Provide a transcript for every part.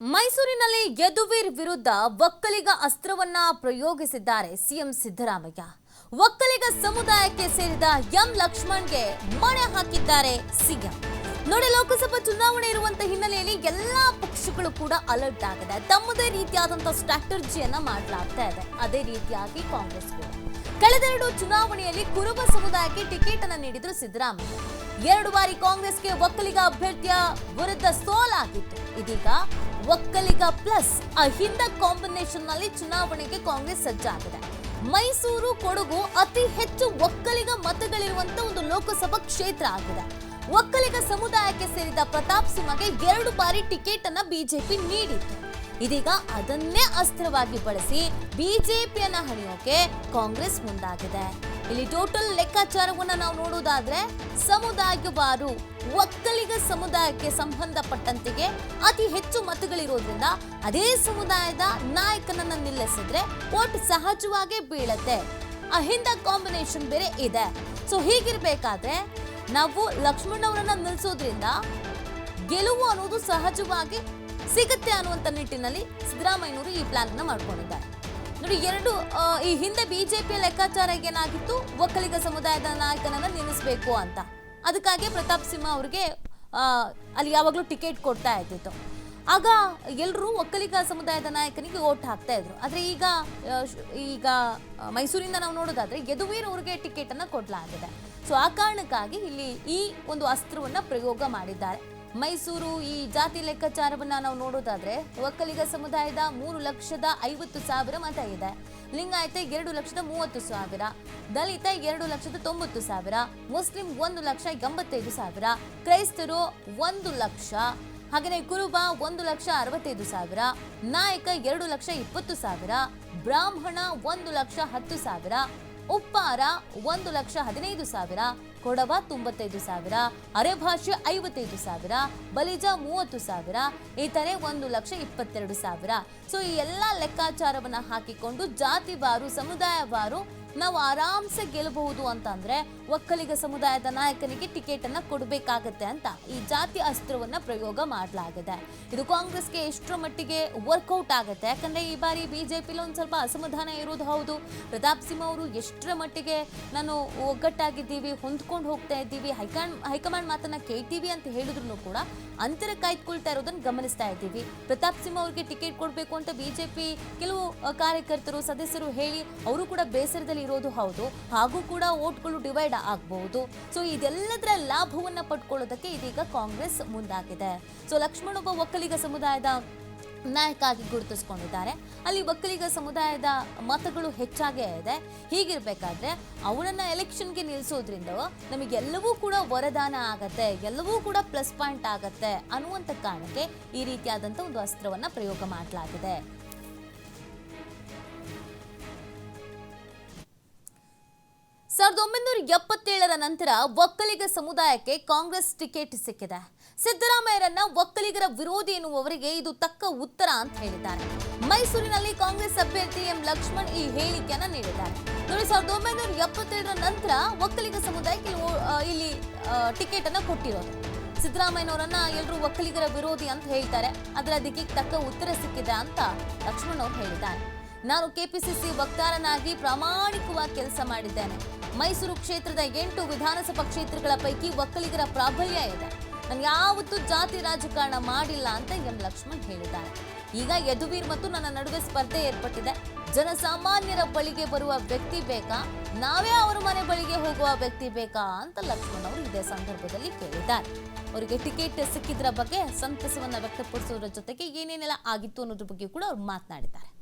ಮೈಸೂರಿನಲ್ಲಿ ಯದುವೀರ್ ವಿರುದ್ಧ ಒಕ್ಕಲಿಗ ಅಸ್ತ್ರವನ್ನ ಪ್ರಯೋಗಿಸಿದ್ದಾರೆ ಸಿಎಂ ಸಿದ್ದರಾಮಯ್ಯ. ಒಕ್ಕಲಿಗ ಸಮುದಾಯಕ್ಕೆ ಸೇರಿದ ಎಂ ಲಕ್ಷ್ಮಣ್ಗೆ ಮಣೆ ಹಾಕಿದ್ದಾರೆ ಸಿಎಂ. ನೋಡಿ, ಲೋಕಸಭಾ ಚುನಾವಣೆ ಇರುವಂತ ಹಿನ್ನೆಲೆಯಲ್ಲಿ ಎಲ್ಲಾ ಪಕ್ಷಗಳು ಕೂಡ ಅಲರ್ಟ್ ಆಗಿದೆ. ತಮ್ಮದೇ ರೀತಿಯಾದಂತಹ ಸ್ಟ್ರಾಟಜಿಯನ್ನ ಮಾಡಲಾಗ್ತಾ ಇದೆ. ಅದೇ ರೀತಿಯಾಗಿ ಕಾಂಗ್ರೆಸ್ ಕೂಡ. ಕಳೆದೆರಡು ಚುನಾವಣೆಯಲ್ಲಿ ಕುರುಬ ಸಮುದಾಯಕ್ಕೆ ಟಿಕೆಟ್ ಅನ್ನು ನೀಡಿದ್ರು ಸಿದ್ದರಾಮಯ್ಯ. ಎರಡು ಬಾರಿ ಕಾಂಗ್ರೆಸ್ಗೆ ಒಕ್ಕಲಿಗ ಅಭ್ಯರ್ಥಿಯ ವಿರುದ್ಧ ಸೋಲಾಗಿತ್ತು ಇದೀಗ ಒಕ್ಕಲಿಗ ಪ್ಲಸ್ ಅಹಿಂದ ಕಾಂಬಿನೇಷನ್ನಲ್ಲಿ ಚುನಾವಣೆಗೆ ಕಾಂಗ್ರೆಸ್ ಸಜ್ಜಾಗಿದೆ. ಮೈಸೂರು, ಕೊಡಗು ಅತಿ ಹೆಚ್ಚು ಒಕ್ಕಲಿಗ ಮತಗಳಿರುವಂತ ಒಂದು ಲೋಕಸಭಾ ಕ್ಷೇತ್ರ ಆಗಿದೆ. ಒಕ್ಕಲಿಗ ಸಮುದಾಯಕ್ಕೆ ಸೇರಿದ ಪ್ರತಾಪ್ ಸಿಂಹಗೆ ಎರಡು ಬಾರಿ ಟಿಕೆಟ್ ಅನ್ನ ಬಿಜೆಪಿ ನೀಡಿತ್ತು. ಇದೀಗ ಅದನ್ನೇ ಅಸ್ತ್ರವಾಗಿ ಬಳಸಿ ಬಿಜೆಪಿಯನ್ನ ಹಣಿಯೋಕೆ ಕಾಂಗ್ರೆಸ್ ಮುಂದಾಗಿದೆ. ಇಲ್ಲಿ ಟೋಟಲ್ ಲೆಕ್ಕಾಚಾರವನ್ನ ನಾವು ನೋಡೋದಾದ್ರೆ ಸಮುದಾಯವಾರು ಒಕ್ಕಲಿಗ ಸಮುದಾಯಕ್ಕೆ ಸಂಬಂಧಪಟ್ಟಂತೆಗೆ ಅತಿ ಹೆಚ್ಚು ಮತಗಳಿರೋದ್ರಿಂದ ಅದೇ ಸಮುದಾಯದ ನಾಯಕನನ್ನ ನಿಲ್ಲಿಸಿದ್ರೆ ಓಟ್ ಸಹಜವಾಗೇ ಬೀಳತ್ತೆ. ಅಹಿಂದ ಕಾಂಬಿನೇಷನ್ ಬೇರೆ ಇದೆ. ಸೊ ಹೀಗಿರ್ಬೇಕಾದ್ರೆ ನಾವು ಲಕ್ಷ್ಮಣ್ ಅವರನ್ನ ನಿಲ್ಲಿಸೋದ್ರಿಂದ ಗೆಲುವು ಅನ್ನೋದು ಸಹಜವಾಗಿ ಸಿಗುತ್ತೆ ಅನ್ನುವಂತ ನಿಟ್ಟಿನಲ್ಲಿ ಸಿದ್ದರಾಮಯ್ಯನವರು ಈ ಪ್ಲಾನ್ ಅನ್ನ ಮಾಡ್ಕೊಂಡಿದ್ದಾರೆ. ನೋಡಿ, ಎರಡು ಈ ಹಿಂದೆ ಬಿಜೆಪಿಯ ಲೆಕ್ಕಾಚಾರ ಏನಾಗಿತ್ತು? ಒಕ್ಕಲಿಗ ಸಮುದಾಯದ ನಾಯಕನನ್ನ ನಿಲ್ಲಿಸಬೇಕು ಅಂತ. ಅದಕ್ಕಾಗಿ ಪ್ರತಾಪ್ ಸಿಂಹ ಅವ್ರಿಗೆ ಅಲ್ಲಿ ಯಾವಾಗಲೂ ಟಿಕೆಟ್ ಕೊಡ್ತಾ ಇದ್ದಿತ್ತು. ಆಗ ಎಲ್ಲರೂ ಒಕ್ಕಲಿಗ ಸಮುದಾಯದ ನಾಯಕನಿಗೆ ಓಟ್ ಹಾಕ್ತಾ ಇದ್ರು. ಆದರೆ ಈಗ ಈಗ ಮೈಸೂರಿಂದ ನಾವು ನೋಡೋದಾದ್ರೆ ಯದುವೀರ್ ಅವ್ರಿಗೆ ಟಿಕೆಟ್ ಅನ್ನ ಕೊಡಲಾಗಿದೆ. ಸೊ, ಆ ಕಾರಣಕ್ಕಾಗಿ ಇಲ್ಲಿ ಈ ಒಂದು ಅಸ್ತ್ರವನ್ನ ಪ್ರಯೋಗ ಮಾಡಿದ್ದಾರೆ. ಮೈಸೂರು ಈ ಜಾತಿ ಲೆಕ್ಕಾಚಾರವನ್ನ ನಾವು ನೋಡೋದಾದ್ರೆ ಒಕ್ಕಲಿಗ ಸಮುದಾಯದ ಮೂರು ಲಕ್ಷದ ಐವತ್ತು ಸಾವಿರ ಮತ ಇದೆ. ಲಿಂಗಾಯತ ಎರಡು ಲಕ್ಷದ ಮೂವತ್ತು ಸಾವಿರ, ದಲಿತ ಎರಡು ಲಕ್ಷದ ತೊಂಬತ್ತು ಸಾವಿರ, ಮುಸ್ಲಿಂ ಒಂದು ಲಕ್ಷ ಎಂಬತ್ತೈದು ಸಾವಿರ, ಕ್ರೈಸ್ತರು ಒಂದು ಲಕ್ಷ ಹಾಗೆಯೇ ಕುರುಬ ಒಂದು ಲಕ್ಷ ಅರವತ್ತೈದು ಸಾವಿರ, ನಾಯಕ ಎರಡು ಲಕ್ಷ ಇಪ್ಪತ್ತು ಸಾವಿರ, ಬ್ರಾಹ್ಮಣ ಒಂದು ಲಕ್ಷ ಹತ್ತು ಸಾವಿರ, ಉಪ್ಪಾರ ಒಂದು ಲಕ್ಷ ಹದಿನೈದು ಸಾವಿರ ಕೊಡವ ತೊಂಬತ್ತೈದು ಸಾವಿರ ಅರೆಭಾಷೆ ಐವತ್ತೈದು ಸಾವಿರ, ಬಲಿಜ ಮೂವತ್ತು ಸಾವಿರ, ಇತರೆ ಒಂದು ಲಕ್ಷ ಇಪ್ಪತ್ತೆರಡು ಸಾವಿರ. ಸೊ ಈ ಎಲ್ಲ ಲೆಕ್ಕಾಚಾರವನ್ನು ಹಾಕಿಕೊಂಡು ಜಾತಿವಾರು, ಸಮುದಾಯವಾರು ನಾವು ಆರಾಮ್ಸೆ ಗೆಲ್ಲಬಹುದು ಅಂತಂದ್ರೆ ಒಕ್ಕಲಿಗ ಸಮುದಾಯದ ನಾಯಕನಿಗೆ ಟಿಕೆಟ್ ಅನ್ನ ಕೊಡಬೇಕಾಗತ್ತೆ ಅಂತ ಈ ಜಾತಿ ಅಸ್ತ್ರವನ್ನ ಪ್ರಯೋಗ ಮಾಡಲಾಗಿದೆ. ಇದು ಕಾಂಗ್ರೆಸ್ಗೆ ಎಷ್ಟರ ಮಟ್ಟಿಗೆ ವರ್ಕೌಟ್ ಆಗುತ್ತೆ. ಯಾಕಂದ್ರೆ ಈ ಬಾರಿ ಬಿಜೆಪಿಲಿ ಒಂದ್ ಸ್ವಲ್ಪ ಅಸಮಾಧಾನ ಇರೋದು ಹೌದು. ಪ್ರತಾಪ್ ಸಿಂಹ ಅವರು ಎಷ್ಟರ ಮಟ್ಟಿಗೆ ನಾನು ಒಗ್ಗಟ್ಟಾಗಿದ್ದೀವಿ, ಹೊಂದ್ಕೊಂಡು ಹೋಗ್ತಾ ಇದ್ದೀವಿ ಹೈಕಮಾಂಡ್ ಹೈಕಮಾಂಡ್ ಮಾತನ್ನ ಕೇಳ್ತೀವಿ ಅಂತ ಹೇಳಿದ್ರು ಕೂಡ ಅಂತರ ಕಾಯ್ದುಕೊಳ್ತಾ ಇರೋದನ್ನ ಗಮನಿಸ್ತಾ ಇದ್ದೀವಿ. ಪ್ರತಾಪ್ ಸಿಂಹ ಅವರಿಗೆ ಟಿಕೆಟ್ ಕೊಡಬೇಕು ಅಂತ ಬಿಜೆಪಿ ಕೆಲವು ಕಾರ್ಯಕರ್ತರು, ಸದಸ್ಯರು ಹೇಳಿ, ಅವರು ಕೂಡ ಬೇಸರದಲ್ಲಿ ಇರೋದು ಹೌದು. ಹಾಗೂ ಕೂಡ ಓಟ್ಗಳು ಡಿವೈಡ್ ಆಗಬಹುದು. ಸೊ, ಇದೆಲ್ಲದರ ಲಾಭವನ್ನು ಪಡ್ಕೊಳ್ಳೋದಕ್ಕೆ ಇದೀಗ ಕಾಂಗ್ರೆಸ್ ಮುಂದಾಗಿದೆ. ಸೊ, ಲಕ್ಷ್ಮಣ್ ಒಬ್ಬ ಒಕ್ಕಲಿಗ ಸಮುದಾಯದ ನಾಯಕ ಆಗಿ ಗುರುತಿಸ್ಕೊಂಡಿದ್ದಾರೆ. ಅಲ್ಲಿ ಒಕ್ಕಲಿಗ ಸಮುದಾಯದ ಮತಗಳು ಹೆಚ್ಚಾಗೇ ಇದೆ. ಹೀಗಿರ್ಬೇಕಾದ್ರೆ, ಅವರನ್ನು ಎಲೆಕ್ಷನ್ಗೆ ನಿಲ್ಲಿಸೋದ್ರಿಂದ ನಮಗೆಲ್ಲವೂ ಕೂಡ ವರದಾನ ಆಗತ್ತೆ, ಎಲ್ಲವೂ ಕೂಡ ಪ್ಲಸ್ ಪಾಯಿಂಟ್ ಆಗತ್ತೆ ಅನ್ನುವಂಥ ಕಾರಣಕ್ಕೆ ಈ ರೀತಿಯಾದಂಥ ಒಂದು ಅಸ್ತ್ರವನ್ನ ಪ್ರಯೋಗ ಮಾಡಲಾಗಿದೆ. ಸಾವಿರದ ಒಂಬೈನೂರ ಎಪ್ಪತ್ತೇಳರ ನಂತರ ಒಕ್ಕಲಿಗ ಸಮುದಾಯಕ್ಕೆ ಕಾಂಗ್ರೆಸ್ ಟಿಕೆಟ್ ಸಿಕ್ಕಿದೆ. ಸಿದ್ದರಾಮಯ್ಯರನ್ನ ಒಕ್ಕಲಿಗರ ವಿರೋಧಿ ಎನ್ನುವವರಿಗೆ ಇದು ತಕ್ಕ ಉತ್ತರ ಅಂತ ಹೇಳಿದ್ದಾರೆ. ಮೈಸೂರಿನಲ್ಲಿ ಕಾಂಗ್ರೆಸ್ ಅಭ್ಯರ್ಥಿ ಎಂ ಲಕ್ಷ್ಮಣ್ ಈ ಹೇಳಿಕೆಯನ್ನ ನೀಡಿದ್ದಾರೆ. ನೋಡಿ, ಸಾವಿರದ ಒಂಬೈನೂರ ಎಪ್ಪತ್ತೇಳರ ನಂತರ ಒಕ್ಕಲಿಗ ಸಮುದಾಯಕ್ಕೆ ಇಲ್ಲಿ ಟಿಕೆಟ್ ಅನ್ನ ಕೊಟ್ಟಿರೋದು. ಸಿದ್ದರಾಮಯ್ಯನವರನ್ನ ಎಲ್ಲರೂ ಒಕ್ಕಲಿಗರ ವಿರೋಧಿ ಅಂತ ಹೇಳ್ತಾರೆ. ಅದರ ಅದಕ್ಕೆ ತಕ್ಕ ಉತ್ತರ ಸಿಕ್ಕಿದೆ ಅಂತ ಲಕ್ಷ್ಮಣ್ ಅವರು ಹೇಳಿದ್ದಾರೆ. ನಾನು ಕೆಪಿಸಿಸಿ ವಕ್ತಾರನಾಗಿ ಪ್ರಾಮಾಣಿಕವಾಗಿ ಕೆಲಸ ಮಾಡಿದ್ದೇನೆ. ಮೈಸೂರು ಕ್ಷೇತ್ರದ ಎಂಟು ವಿಧಾನಸಭಾ ಕ್ಷೇತ್ರಗಳ ಪೈಕಿ ಒಕ್ಕಲಿಗರ ಪ್ರಾಬಲ್ಯ ಇದೆ. ನಾನು ಯಾವತ್ತೂ ಜಾತಿ ರಾಜಕಾರಣ ಮಾಡಿಲ್ಲ ಅಂತ ಎಂ. ಲಕ್ಷ್ಮಣ್ ಹೇಳಿದ್ದಾರೆ. ಈಗ ಯದುವೀರ್ ಮತ್ತು ನನ್ನ ನಡುವೆ ಸ್ಪರ್ಧೆ ಏರ್ಪಟ್ಟಿದೆ. ಜನಸಾಮಾನ್ಯರ ಬಳಿಗೆ ಬರುವ ವ್ಯಕ್ತಿ ಬೇಕಾ? ನಾವೇ ಅವರ ಮನೆ ಬಳಿಗೆ ಹೋಗುವ ವ್ಯಕ್ತಿ ಬೇಕಾ ಅಂತ ಲಕ್ಷ್ಮಣ್ ಅವರು ಇದೇ ಸಂದರ್ಭದಲ್ಲಿ ಕೇಳಿದ್ದಾರೆ. ಅವರಿಗೆ ಟಿಕೆಟ್ ಸಿಕ್ಕಿದ್ರ ಬಗ್ಗೆ ಸಂತಸವನ್ನು ವ್ಯಕ್ತಪಡಿಸುವುದರ ಜೊತೆಗೆ ಏನೇನೆಲ್ಲ ಆಗಿತ್ತು ಅನ್ನೋದ್ರ ಬಗ್ಗೆ ಕೂಡ ಅವರು ಮಾತನಾಡಿದ್ದಾರೆ.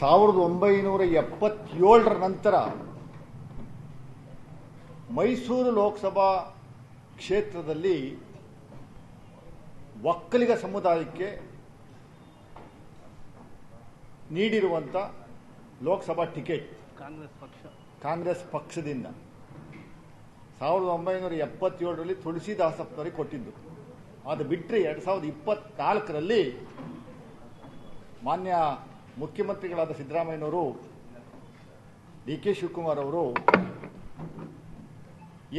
ಸಾವಿರದ ಒಂಬೈನೂರ ಎಪ್ಪತ್ತೇಳರ ನಂತರ ಮೈಸೂರು ಲೋಕಸಭಾ ಕ್ಷೇತ್ರದಲ್ಲಿ ಒಕ್ಕಲಿಗ ಸಮುದಾಯಕ್ಕೆ ನೀಡಿರುವಂಥ ಲೋಕಸಭಾ ಟಿಕೆಟ್. ಕಾಂಗ್ರೆಸ್ ಪಕ್ಷ. ಕಾಂಗ್ರೆಸ್ ಪಕ್ಷದಿಂದ ಸಾವಿರದ ಒಂಬೈನೂರ ಎಪ್ಪತ್ತೇಳರಲ್ಲಿ ತುಳಸಿದಾಸಪ್ಪನವರಿಗೆ ಕೊಟ್ಟಿದ್ದು. ಅದು ಬಿಟ್ಟರೆ ಎರಡು ಸಾವಿರದ ಇಪ್ಪತ್ನಾಲ್ಕರಲ್ಲಿ ಮಾನ್ಯ ಮುಖ್ಯಮಂತ್ರಿಗಳಾದ ಸಿದ್ದರಾಮಯ್ಯನವರು ಡಿ ಕೆ ಶಿವಕುಮಾರ್ ಅವರು,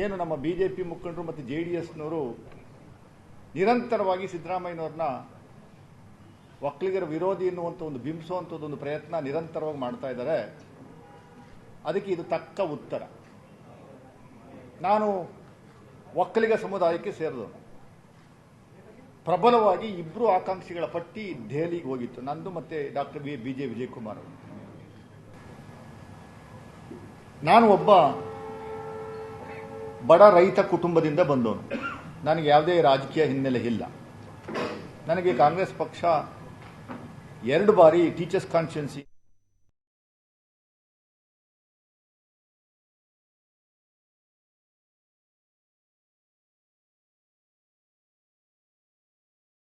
ಏನು ನಮ್ಮ ಬಿ ಜೆ ಪಿ ಮುಖಂಡರು ಮತ್ತು ಜೆ ಡಿ ಎಸ್ನವರು ನಿರಂತರವಾಗಿ ಸಿದ್ದರಾಮಯ್ಯನವ್ರನ್ನ ಒಕ್ಕಲಿಗರ ವಿರೋಧಿ ಎನ್ನುವಂಥ ಒಂದು ಬಿಂಬಿಸುವಂಥದ್ದು ಒಂದು ಪ್ರಯತ್ನ ನಿರಂತರವಾಗಿ ಮಾಡ್ತಾ ಇದ್ದಾರೆ. ಅದಕ್ಕೆ ಇದು ತಕ್ಕ ಉತ್ತರ. ನಾನು ಒಕ್ಕಲಿಗ ಸಮುದಾಯಕ್ಕೆ ಸೇರಿದವನು. ಪ್ರಬಲವಾಗಿ ಇಬ್ಬರು ಆಕಾಂಕ್ಷಿಗಳ ಪಟ್ಟಿ ದೆಹಲಿಗೆ ಹೋಗಿತ್ತು. ನಂದು ಮತ್ತೆ doctor B B J Vijayakumar ಅವರು. ನಾನು ಒಬ್ಬ ಬಡ ರೈತ ಕುಟುಂಬದಿಂದ ಬಂದವನು. ನನಗೆ ಯಾವುದೇ ರಾಜಕೀಯ ಹಿನ್ನೆಲೆ ಇಲ್ಲ. ನನಗೆ ಕಾಂಗ್ರೆಸ್ ಪಕ್ಷ ಎರಡು ಬಾರಿ ಟೀಚರ್ಸ್ ಕಾನ್ಸ್ಟಿಟ್ಯೂನ್ಸಿ